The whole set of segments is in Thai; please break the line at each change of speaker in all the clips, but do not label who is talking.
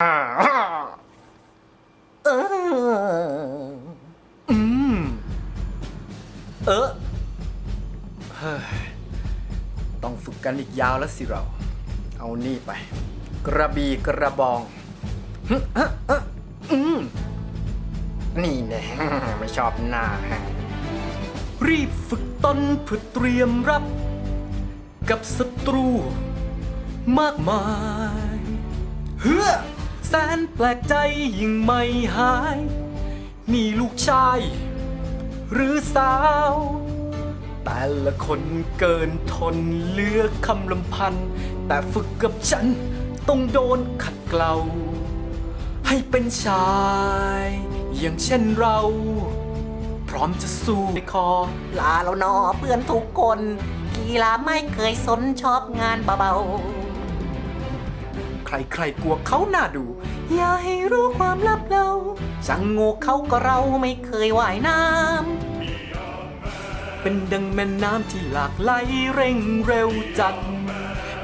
เอออืมเออเฮ้ยต้องฝึกกันอีกยาวแล้วสิเรา เอานี่ไป กระบี่กระบองฮึฮะฮะอืมนี่แน่ ไม่ชอบหน้ารีบฝึกตนเพื่อเตรียมรับ กับศัตรูมากมายเฮือ แสนแปลกใจยิ่งไม่หาย นี่ลูกชาย หรือสาว แต่ละคนเกินทนเลือกคำลำพัน แต่ฝึกกับฉันต้องโดนขัดเกลา ให้เป็นชาย อย่างเช่นเรา พร้อมจะสู้ในคอ
ลาแล้วนอเพื่อนทุกคน กีฬาไม่เคยสนชอบงานเบา
ใครๆกลัวเขาหน้าดู
อย่าให้รู้ความลับเราจังโง่เขาก็เราไม่เคยว่ายน้ำ
เป็นดังแม่น้ำที่หลากไหลเร่งเร็วจัด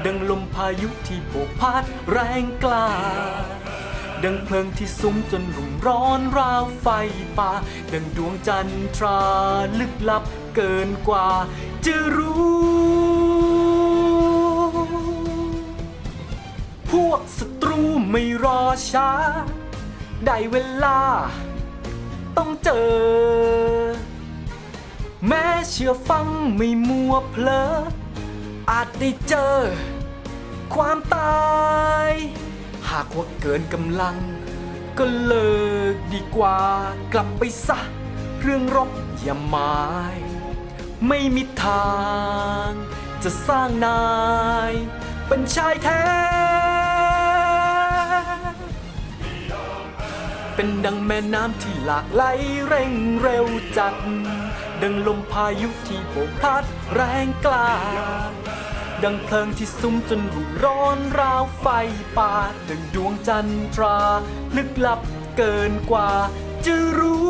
ดังลมพายุที่โบกพัดแรงกล้า ดังเพลิงที่ซุ้มจนรุ่มร้อนราวไฟป่า ดังดวงจันทราลึกลับเกินกว่าจะรู้ ช้า ได้เวลา ต้องเจอ แม้เชื่อฟังไม่มัวเพลอ อาจได้เจอ ความตาย หากว่าเกินกำลัง ก็เลิกดีกว่ากลับไปซะ เรื่องรบอย่าหมาย ไม่มีทาง จะสร้างนาย เป็นชายแท้ เป็นดังแม่น้ำที่หลากไหลเร่งเร็วจัด ดังลมพายุที่โบกพัดแรงกล้า ดังเพลิงที่ซุ้มจนรุ่ร้อนราวไฟป่า ดังดวงจันทรา ลึกลับเกินกว่าจะรู้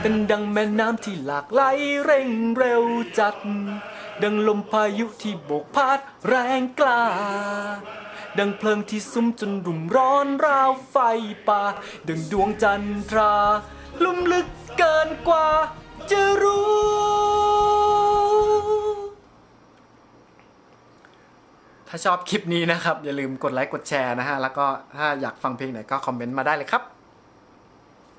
เป็นดังแม่น้ำที่หลากไหลเร่งเร็วจัด ดังลมพายุที่โบกพัดแรงกล้า ดังเพลิงที่ซุ้มจนรุ่มร้อนราวไฟป่า ดังดวงจันทรา ลุ่มลึกเกินกว่าจะรู้ ถ้าชอบคลิปนี้นะครับ อย่าลืมกดไลค์กดแชร์นะฮะ แล้วก็ถ้าอยากฟังเพลงไหนก็คอมเมนต์มาได้เลยครับ